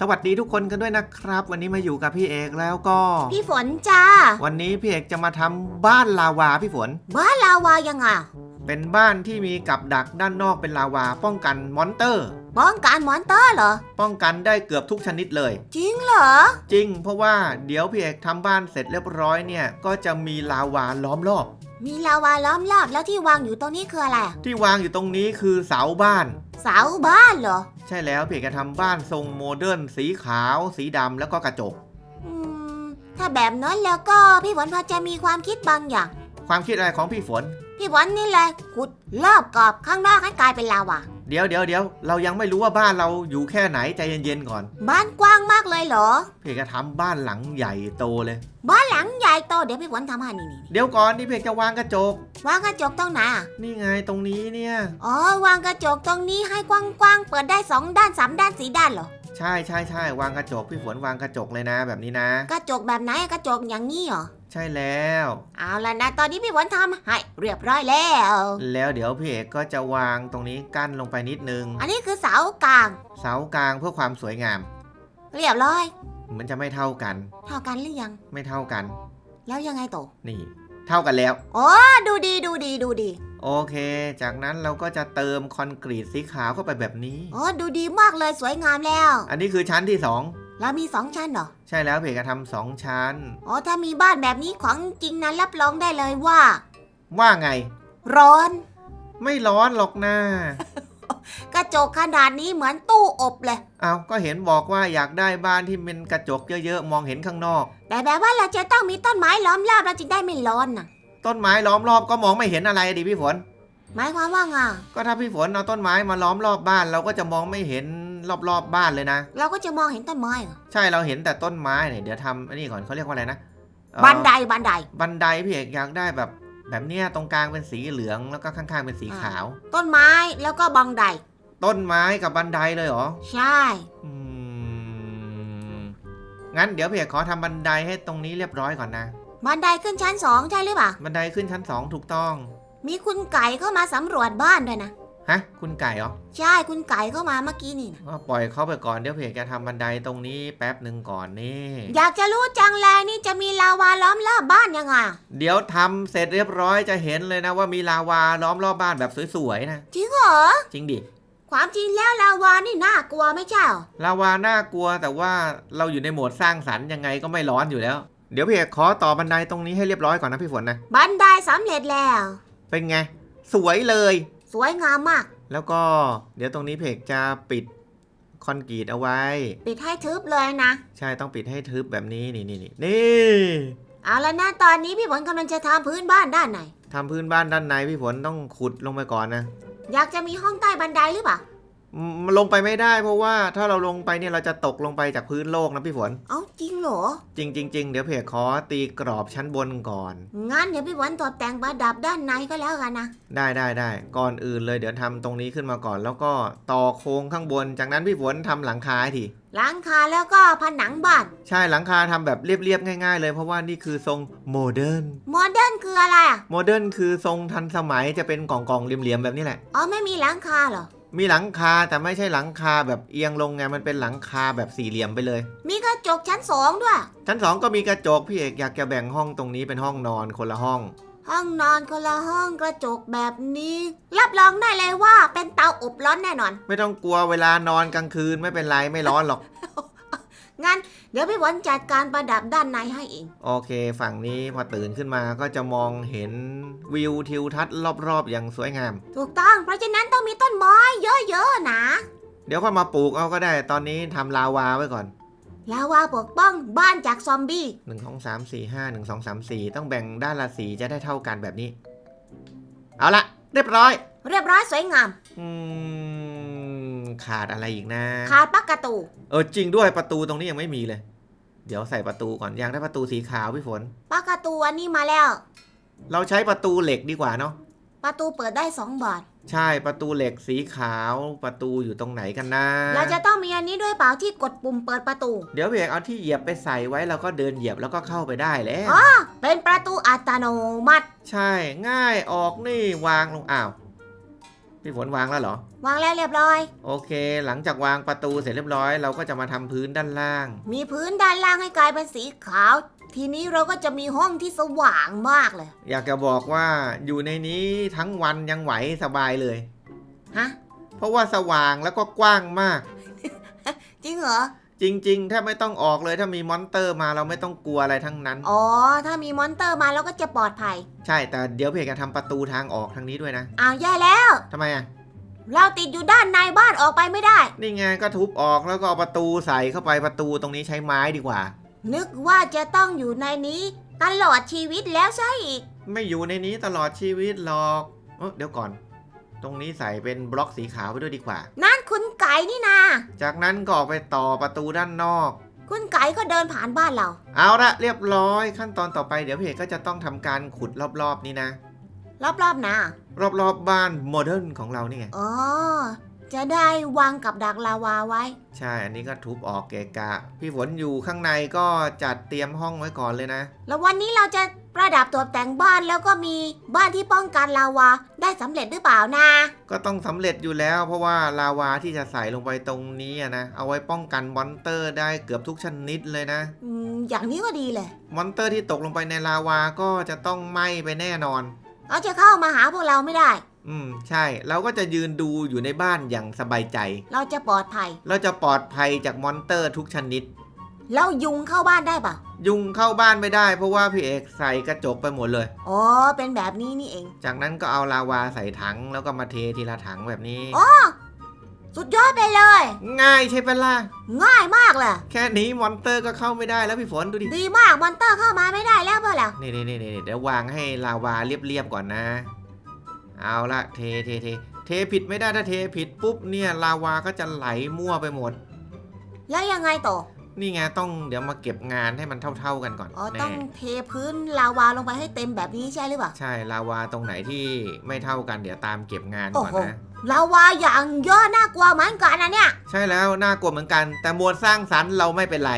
สวัสดีทุกคนกันด้วยนะครับ วันนี้มาอยู่กับพี่เอกแล้วก็ พี่ฝนจ้า วันนี้พี่เอกจะมาทำบ้านลาวาพี่ฝน บ้านลาวายังไงเป็นบ้านที่มีกับดักด้านนอกเป็นลาวา ป้องกันมอนเตอร์ ป้องกันมอนเตอร์เหรอ ป้องกันได้เกือบทุกชนิดเลย จริงเหรอ จริง เพราะว่าเดี๋ยวพี่เอกทำบ้านเสร็จเรียบร้อยเนี่ย ก็จะมีลาวาล้อมรอบ มีลาวาล้อมรอบแล้วที่วางอยู่ตรงนี้คืออะไรอะที่วางอยู่ตรงนี้คือเสาบ้าน เสาบ้านเหรอ ใช่แล้วพี่เอกจะทำบ้านทรงโมเดิร์นสีขาว สีดำแล้วก็กระจก อืม ถ้าแบบนั้นแล้วก็พี่ฝนพอจะมีความคิดบางอย่าง ความคิดอะไรของพี่ฝน พี่ฝนนี่แหละขุดรอบกรอบข้างนอกให้กลายเป็นลาวาเดี๋ยวเดี๋ยวเดี๋ยวเรายังไม่รู้ว่าบ้านเราอยู่แค่ไหนใจเย็นๆก่อนบ้านกว้างมากเลยเหรอ พี่เอกจะทำบ้านหลังใหญ่โตเลย บ้านหลัง ใหญ่โตเดี๋ยวพี่ฝนทำให้นี่นี่เดี๋ยวก่อนที่พี่เอกจะวางกระจก วางกระจกตรงไหนอะนี่ไงตรงนี้เนี่ย อ๋อวางกระจกตรงนี้ให้กว้างๆเปิดได้สองด้านสามด้านสีด้านเหรอ ใช่ใช่ใช่วางกระจกพี่ฝนวางกระจกเลยนะ แบบนี้นะ กระจกแบบไหนกระจกอย่างนี้เหรอ ใช่แล้ว เอาละนะตอนนี้พี่ฝนทำให้เรียบร้อยแล้ว แล้วเดี๋ยวพี่เอกก็จะวางตรงนี้กั้นลงไปนิดนึง อันนี้คือเสากลาง เสากลางเพื่อความสวยงาม เรียบร้อย มันจะไม่เท่ากัน เท่ากันหรือยัง ไม่เท่ากัน แล้วยังไงต่อนี่ เท่ากันแล้ว อ๋อดูดีดูดีดูดีโอเค จากนั้นเราก็จะเติมคอนกรีตสีขาวเข้าไปแบบนี้ อ๋อดูดีมากเลยสวยงามแล้ว อันนี้คือชั้นที่สองแล้วมีสองชั้นเหรอ ใช่แล้วพี่เอกจะทำสองชั้น อ๋อถ้ามีบ้านแบบนี้ของจริงนะรับรองได้เลยว่า ว่าไง ร้อน ไม่ร้อนหรอกนะ กระจกขนาดนี้เหมือนตู้อบเลย เอาก็เห็นบอกว่าอยากได้บ้านที่เป็นกระจกเยอะๆ มองเห็นข้างนอก แต่แบบว่าเราจะต้องมีต้นไม้ล้อมรอบเราจึงได้ไม่ร้อนนะต้นไม้ล้อมรอบก็มองไม่เห็นอะไรดิพี่ฝน หมายความว่าไงก็ถ้าพี่ฝนเอาต้นไม้มาล้อมรอบบ้านเราก็จะมองไม่เห็นรอบๆบบ้านเลยนะ เราก็จะมองเห็นต้นไม้เหรอ ใช่เราเห็นแต่ต้นไม้เนี่ยเดี๋ยวทำอันนี้ก่อนเขาเรียกว่าอะไรนะเอ่อบันไดบันได บันไดพี่เอกอยากได้แบบ แบบเนี้ยตรงกลางเป็นสีเหลืองแล้วก็ข้างๆเป็นสีขาว ต้นไม้แล้วก็บังไดต้นไม้กับบันไดเลยเหรอใช่ อืมงั้นเดี๋ยวพี่เอกขอทำบันไดให้ตรงนี้เรียบร้อยก่อนนะ บันไดขึ้นชั้นสองใช่หรือเปล่า บันไดขึ้นชั้นสองถูกต้อง มีคุณไก่เข้ามาสำรวจบ้านด้วยนะ ฮะ คุณไก่เหรอใช่คุณไก่เข้ามาเมื่อกี้นี่นะก็ปล่อยเขาไปก่อนเดี๋ยวเพจจะทำบันไดตรงนี้แป๊บหนึ่งก่อนนี่ อยากจะรู้จังเลยนี่จะมีลาวาล้อมรอบบ้านยังไงเดี๋ยวทำเสร็จเรียบร้อยจะเห็นเลยนะว่ามีลาวาล้อมรอบบ้านแบบสวยๆนะ จริงเหรอ จริงดิ ความจริงแล้วลาวานี่น่ากลัวไม่ใช่เหรอลาวาน่ากลัวแต่ว่าเราอยู่ในโหมดสร้างสรรค์ยังไงก็ไม่ร้อนอยู่แล้ว เดี๋ยวเพจขอต่อบันไดตรงนี้ให้เรียบร้อยก่อนนะพี่ฝนนะ บันไดสำเร็จแล้ว เป็นไง สวยเลย สวยงามมาก แล้วก็เดี๋ยวตรงนี้เพจจะปิดคอนกรีตเอาไว้ ปิดให้ทึบเลยนะ ใช่ต้องปิดให้ทึบแบบนี้นี่นี่นี่นี่เอาละนะตอนนี้พี่ฝนกำลังจะทำพื้นบ้านด้านไหนทำพื้นบ้านด้านในพี่ฝนต้องขุดลงไปก่อนนะ อยากจะมีห้องใต้บันไดหรือเปล่าอืมมัน ลงไปไม่ได้เพราะว่าถ้าเราลงไปเนี่ยเราจะตกลงไปจากพื้นโลกนะพี่ฝน เอ้าจริงเหรอ จริงจริงๆเดี๋ยวเพจขอตีกรอบชั้นบนก่อน งั้นเดี๋ยวพี่ฝนตกแต่งประดับด้านในก็แล้วกันนะ ได้ได้ได้ก่อนอื่นเลยเดี๋ยวทำตรงนี้ขึ้นมาก่อน แล้วก็ต่อโค้งข้างบน จากนั้นพี่ฝนทำหลังคาให้ทีหลังคาแล้วก็ผนังบ้าน ใช่หลังคาทำแบบเรียบๆง่าย ๆ เลยเพราะว่านี่คือทรงโมเดิร์นโมเดิร์นคืออะไรอะโมเดิร์นคือทรงทันสมัยจะเป็นกล่องๆเหลี่ยมๆแบบนี้แหละอ๋อไม่มีหลังคาเหรอ มีหลังคาแต่ไม่ใช่หลังคาแบบเอียงลงไงมันเป็นหลังคาแบบสี่เหลี่ยมไปเลย มีกระจกชั้นสองด้วย ชั้นสองก็มีกระจกพี่เอกอยากจะแบ่งห้องตรงนี้เป็นห้องนอนคนละห้อง ห้องนอนคนละห้องกระจกแบบนี้ รับรองได้เลยว่าเป็นเตาอบร้อนแน่นอน ไม่ต้องกลัวเวลานอนกลางคืนไม่เป็นไรไม่ร้อนหรอก งั้นเดี๋ยวพี่ฝนจัดการประดับด้านในให้เอง โอเค ฝั่งนี้พอตื่นขึ้นมาก็จะมองเห็นวิวทิวทัศน์รอบๆ อย่างสวยงาม ถูกต้องเพราะฉะนั้นต้องมีต้นไม้เยอะๆนะ เดี๋ยวค่อยมาปลูกเอาก็ได้ ตอนนี้ทำลาวาไว้ก่อน แล้วว่าปกป้องบ้านจากซอมบี้ 1 2 3 4 5 1 2 3 4 ต้องแบ่งด้านละสีจะได้เท่ากันแบบนี้ เอาละเรียบร้อย เรียบร้อยสวยงาม อืม ขาดอะไรอีกนะขาดปักกระตู เออจริงด้วยประตูตรงนี้ยังไม่มีเลย เดี๋ยวใส่ประตูก่อนอยากได้ประตูสีขาวพี่ฝน ปักกระตูอันนี้มาแล้ว เราใช้ประตูเหล็กดีกว่าเนาะประตูเปิดได้สองบานใช่ประตูเหล็กสีขาวประตูอยู่ตรงไหนกันนะเราจะต้องมีอันนี้ด้วยเปล่าที่กดปุ่มเปิดประตู เดี๋ยวเพียกเอาที่เหยียบไปใส่ไว้แล้วก็เดินเหยียบแล้วก็เข้าไปได้แล้วอ๋อเป็นประตูอัตโนมัติ ใช่ง่ายออกนี่วางลงอ้าว พี่ฝนวางแล้วเหรอ วางแล้วเรียบร้อย โอเค หลังจากวางประตูเสร็จเรียบร้อย เราก็จะมาทำพื้นด้านล่าง มีพื้นด้านล่างให้กลายเป็นสีขาว ทีนี้เราก็จะมีห้องที่สว่างมากเลยอยากจะบอกว่าอยู่ในนี้ทั้งวันยังไหวสบายเลย ฮะเพราะว่าสว่างแล้วก็กว้างมาก จริงเหรอ จริง ๆ ถ้าไม่ต้องออกเลยถ้ามีมอนเตอร์มาเราไม่ต้องกลัวอะไรทั้งนั้น อ๋อ ถ้ามีมอนเตอร์มาเราก็จะปลอดภัย ใช่แต่เดี๋ยวเพจจะทำประตูทางออกทางนี้ด้วยนะอ้าวแย่แล้ว ทำไมอะ เราติดอยู่ด้านในบ้านออกไปไม่ได้ นี่ไงก็ทุบออกแล้วก็เอาประตูใส่เข้าไปประตูตรงนี้ใช้ไม้ดีกว่า นึกว่าจะต้องอยู่ในนี้ ตลอดชีวิตแล้วใช่อีก ไม่อยู่ในนี้ตลอดชีวิตหรอกเอ้อเดี๋ยวก่อน ตรงนี้ใส่เป็นบล็อกสีขาวไปด้วยดีกว่า นั่นคุณไก่นี่นา จากนั้นก็ออกไปต่อประตูด้านนอก คุณไก่ก็เดินผ่านบ้านเรา เอาละเรียบร้อยขั้นตอนต่อไปเดี๋ยวเพจก็จะต้องทำการขุดรอบๆนี้นะ รอบๆนะรอบๆบ้านโมเดิร์นของเรานี่ไง อ๋อ จะได้วางกับดักลาวาไว้ ใช่ อันนี้ก็ทุบออกเกะกะ พี่ฝนอยู่ข้างในก็จัดเตรียมห้องไว้ก่อนเลยนะ แล้ววันนี้เราจะประดับตกแต่งบ้านแล้วก็มีบ้านที่ป้องกันลาวาได้สำเร็จหรือเปล่านะ ก็ต้องสำเร็จอยู่แล้ว เพราะว่าลาวาที่จะใส่ลงไปตรงนี้อะนะ เอาไว้ป้องกันมอนเตอร์ได้เกือบทุกชนิดเลยนะ อืม อย่างนี้ก็ดีเลย มอนเตอร์ที่ตกลงไปในลาวาก็จะต้องไหม้ไปแน่นอน เขาจะเข้ามาหาพวกเราไม่ได้ อืมใช่ เราก็จะยืนดูอยู่ในบ้านอย่างสบายใจ เราจะปลอดภัย เราจะปลอดภัยจากมอนเตอร์ทุกชนิด แล้วยุงเข้าบ้านได้เปล่ายุงเข้าบ้านไม่ได้ เพราะว่าพี่เอกใส่กระจกไปหมดเลย อ๋อ เป็นแบบนี้นี่เอง จากนั้นก็เอาลาวาใส่ถังแล้วก็มาเททีละถังแบบนี้ อ๋อ สุดยอดไปเลย ง่ายใช่ปะล่ะ ง่ายมากเลย แค่นี้มอนเตอร์ก็เข้าไม่ได้แล้วพี่ฝนดูดิ ดีมากมอนเตอร์เข้ามาไม่ได้แล้วเปล่าล่ะนี่นี่นี่นี่เดี๋ยววางให้ลาวาเรียบๆก่อนนะ เอาละเทเทเทเทผิดไม่ได้ถ้าเทผิดปุ๊บเนี่ยลาวาก็จะไหลมั่วไปหมด แล้วยังไงต่อ นี่ไงต้องเดี๋ยวมาเก็บงานให้มันเท่า ๆกันก่อนอ๋อแน่ต้องเทพื้นลาวาลงไปให้เต็มแบบนี้ใช่หรือเปล่า ใช่ลาวาตรงไหนที่ไม่เท่ากันเดี๋ยวตามเก็บงานก่อนโอ้โห นะ ลาวาอย่างเยอะน่ากลัวเหมือนกันนะเนี่ย ใช่แล้วน่ากลัวเหมือนกัน แต่หมวดสร้างสรรค์เราไม่เป็นไร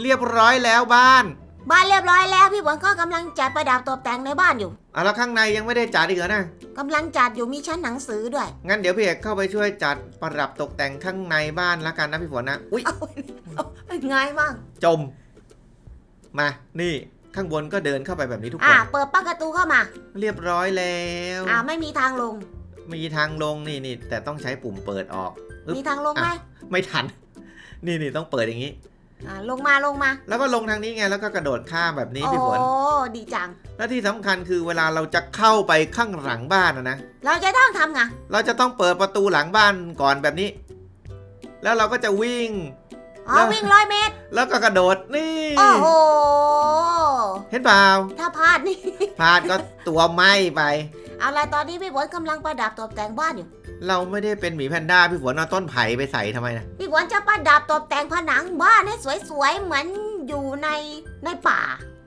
เรียบร้อยแล้วบ้าน บ้านเรียบร้อยแล้วพี่ฝนก็กำลังจัดประดับตกแต่งในบ้านอยู่อะแล้วข้างในยังไม่ได้จัดอีกเหรอนะกำลังจัดอยู่มีชั้นหนังสือด้วยงั้นเดี๋ยวพี่เอกเข้าไปช่วยจัดประดับตกแต่งข้างในบ้านละกันนะพี่ฝนนะอุ้ยง่ายมากจม มานี่ข้างบนก็เดินเข้าไปแบบนี้ทุกคอ่านเปิดประตูเข้ามาเรียบร้อยแล้วอ่าไม่มีทางลง มีทางลงนี่นี่แต่ต้องใช้ปุ่มเปิดออก อึ๊บ มีทางลงไหมไม่ทัน นี่นี่ต้องเปิดอย่างนี้ อ่าลงมาลงมาแล้วก็ลงทางนี้ไงแล้วก็กระโดดข้ามแบบนี้โอ้พี่ฝนดีจัง และที่สำคัญคือเวลาเราจะเข้าไปข้างหลังบ้านนะนะเราจะต้องทำไงเราจะต้องเปิดประตูหลังบ้านก่อนแบบนี้ แล้วเราก็จะวิ่งอ๋อแล้ววิ่งร้อยเมตร แล้วก็กระโดดนี่โอ้โหเห็นเปล่าถ้าพลาดนี่พลาดก็ตัวไหม้ไป เอาละตอนนี้พี่ฝนกำลังประดับตกแต่งบ้านอยู่ เราไม่ได้เป็นหมีแพนด้าพี่ฝนเอาต้นไผ่ไปใส่ทำไมนะพี่ฝนจะประดับตกแต่งผนังบ้านให้สวยๆเหมือนอยู่ในในป่า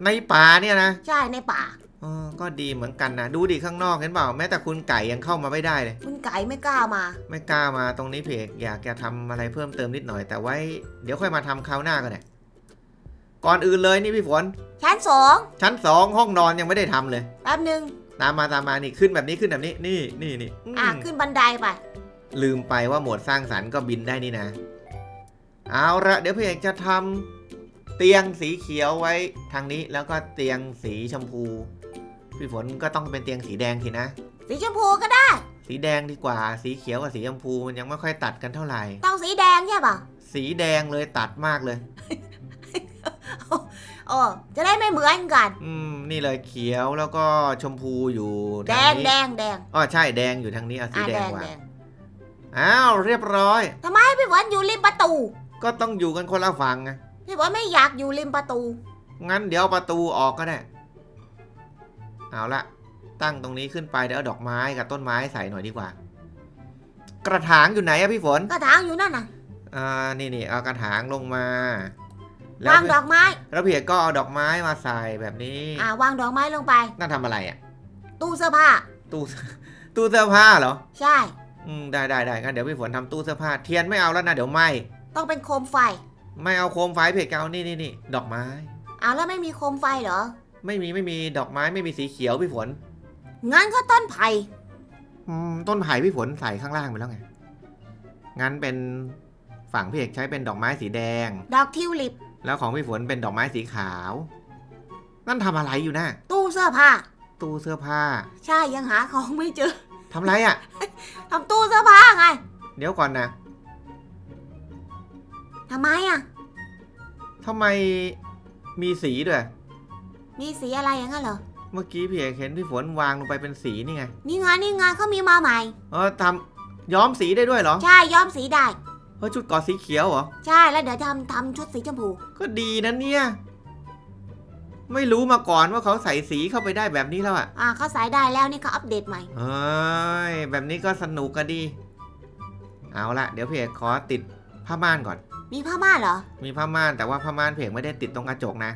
ในป่าเนี่ยนะใช่ในป่าเออก็ดีเหมือนกันนะดูดิข้างนอกเห็นเปล่าแม้แต่คุณไก่ยังเข้ามาไม่ได้เลย คุณไก่ไม่กล้ามา ไม่กล้ามาตรงนี้เพกอยากจะทำอะไรเพิ่มเติมนิดหน่อย แต่ไว้เดี๋ยวค่อยมาทำคราวหน้าก็ได้ก่อนอื่นเลยนี่พี่ฝนชั้นสองชั้นสองห้องนอนยังไม่ได้ทำเลย แป๊บหนึ่ง ตามมาตามมานี่ขึ้นแบบนี้ขึ้นแบบนี้นี่นี่นี่อืมอะขึ้นบันไดไป ลืมไปว่าโหมดสร้างสรรค์ก็บินได้นี่นะ เอาละเดี๋ยวพี่เอกจะทำเตียงสีเขียวไว้ทางนี้แล้วก็เตียงสีชมพู พี่ฝนก็ต้องเป็นเตียงสีแดงทีนะ สีชมพูก็ได้ สีแดงดีกว่า สีเขียวกับสีชมพูมันยังไม่ค่อยตัดกันเท่าไหร่ ต้องสีแดงใช่ป่ะสีแดงเลยตัดมากเลย โอ้จะได้ไม่เหมือนกัน อืมนี่เลยเขียวแล้วก็ชมพูอยู่แดทางงนี้แดงแดงอ๋อใช่แดงอยู่ทางนี้เอาสีอะแดแดงงวาแดงงอ้าวเรียบร้อย ทำไมพี่ฝนอยู่ริมประตู ก็ต้องอยู่กันคนละฝั่งไงพี่ฝนไม่อยากอยู่ริมประตู งั้นเดี๋ยวเอาประตูออกก็ได้เอาละตั้งตรงนี้ขึ้นไปเดี๋ยวเอาดอกไม้กับต้นไม้ใส่หน่อยดีกว่า กระถางอยู่ไหนอะพี่ฝนกระถางอยู่นั่นน่ะอ่านี่นี่เอากระถางลงมา แล้ววางดอกไม้ แล้วเพียก็เอาดอกไม้มาใส่แบบนี้ อ่าวางดอกไม้ลงไป นั่นทำอะไรอะตู้เสื้อผ้า ตู้ตู้เสื้อผ้าเหรอ ใช่ อืมได้ได้ได้งั้นเดี๋ยวพี่ฝนทำตู้เสื้อผ้า เทียนไม่เอาแล้วนะเดี๋ยวไหมต้องเป็นโคมไฟ ไม่เอาโคมไฟเพจเอานี่นี่นี่ดอกไม้ เอาแล้วไม่มีโคมไฟเหรอ ไม่มีไม่มีดอกไม้ไม่มีสีเขียวพี่ฝน งั้นก็ต้นไผ่อืมต้นไผ่พี่ฝนใส่ข้างล่างไปแล้วไง งั้นเป็นฝั่งพี่เอกใช้เป็นดอกไม้สีแดง ดอกทิวลิป แล้วของพี่ฝนเป็นดอกไม้สีขาว นั่นทำอะไรอยู่นะตู้เสื้อผ้า ตู้เสื้อผ้าใช่ยังหาของไม่เจอทำอะไรอะ่ะ ทำตู้เสื้อผ้าไงเดี๋ยวก่อนนะทำไมอะ ทำไมมีสีด้วย มีสีอะไรอย่างนั้นเหรอ เมื่อกี้พี่เอกเห็นพี่ฝนวางลงไปเป็นสีนี่ไง นี่ไงนี่ไงเขามีมาใหม่ เออทำย้อมสีได้ด้วยเหรอ ใช่ย้อมสีได้ เฮ้ยชุดเกอสีเขียวเหรอ ใช่แล้วเดี๋ยวทำทำชุดสีชมพูก็ดีนะเนี่ย ไม่รู้มาก่อนว่าเขาใส่สีเข้าไปได้แบบนี้แล้วอะ่ะอ่าเขาใส่ได้แล้วนี่เขาอัปเดตใหม่ เอ้ยแบบนี้ก็สนุกกันดี เอาละเดี๋ยวพี่เอกขอติดผ้าม่านก่อน มีผ้าม่านเหรอ มีผ้าม่านแต่ว่าผ้าม่านพี่เอกไม่ได้ติดตรงกระจกนะ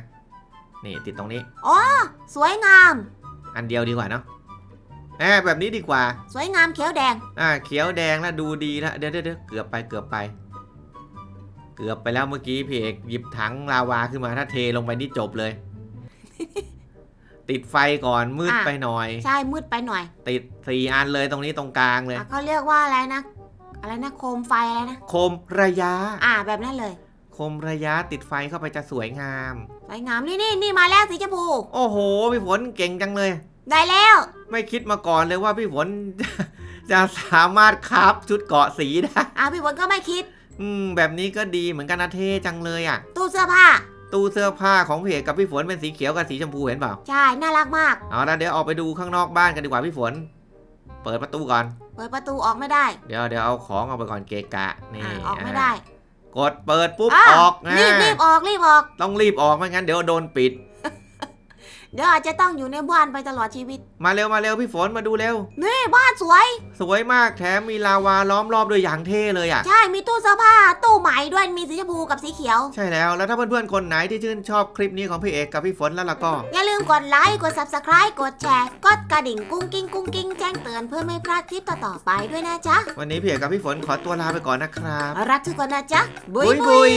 นี่ติดตรงนี้ สวยงาม อันเดียวดีกว่าเนาะแอบแบบนี้ดีกว่า สวยงามเขียวแดง อ่าเขียวแดงแล้วดูดีแล้วเดี๋ยวเดี๋ยวเดี๋ยวเกือบไปเกือบไป เกือบไปแล้วเมื่อกี้พี่เอกหยิบถังลาวาขึ้นมาถ้าเทลงไปนี่จบเลย ติดไฟก่อนมืดอะ ไปหน่อย ใช่มืดไปหน่อยติดสี่อันเลยตรงนี้ตรงกลางเลย อะเขาเรียกว่าอะไรนะ อะไรนะโคมไฟอะไรนะ โคมระยะ อ่าแบบนั้นเลย โคมระยะติดไฟเข้าไปจะสวยงาม สวยงามนี่นี่นี่มาแล้วสีชมพู โอ้โหพี่ฝนเก่งจังเลย ได้แล้ว ไม่คิดมาก่อนเลยว่าพี่ฝนจะจะสามารถคราฟชุดเกาะสีได้อ่าพี่ฝนก็ไม่คิด อืม แบบนี้ก็ดีเหมือนกันนะเท่จังเลยอะ ตู้เสื้อผ้า ตู้เสื้อผ้าของพี่เอกกับพี่ฝนเป็นสีเขียวกับสีชมพูเห็นเปล่า ใช่ น่ารักมาก เอาละเดี๋ยวออกไปดูข้างนอกบ้านกันดีกว่าพี่ฝน เปิดประตูก่อน เปิดประตูออกไม่ได้เดี๋ยวเดี๋ยวเอาของออกไปก่อนเกะกะ นี่อ่าออกไม่ได้ กดเปิดปุ๊บอะออกนะรีบรีบออกรีบออก ต้องรีบออกไม่งั้นเดี๋ยวโดนปิด เดี๋ยวอาจจะต้องอยู่ในบ้านไปตลอดชีวิต มาเร็วมาเร็วพี่ฝนมาดูเร็ว นี่บ้านสวย สวยมากแถมมีลาวาล้อมรอบด้วยอย่างเท่เลยอะ ใช่มีตู้เสื้อผ้าตู้ใหม่ด้วยมีสีชมพูกับสีเขียว ใช่แล้วแล้วถ้าเพื่อนๆคนไหนที่ชื่นชอบคลิปนี้ของพี่เอกกับพี่ฝนแล้วล่ะก็ อย่าลืมกดไลค์กด subscribe กดแชร์กดกระดิ่งกุ้งกิ้งกุ้งกิ้งแจ้งเตือนเพื่อไม่พลาดคลิปต่อๆไปด้วยนะจ๊ะวันนี้พี่เอกกับพี่ฝนขอตัวลาไปก่อนนะครับ รักทุกคนนะจ๊ะบุยบุยบุบุยย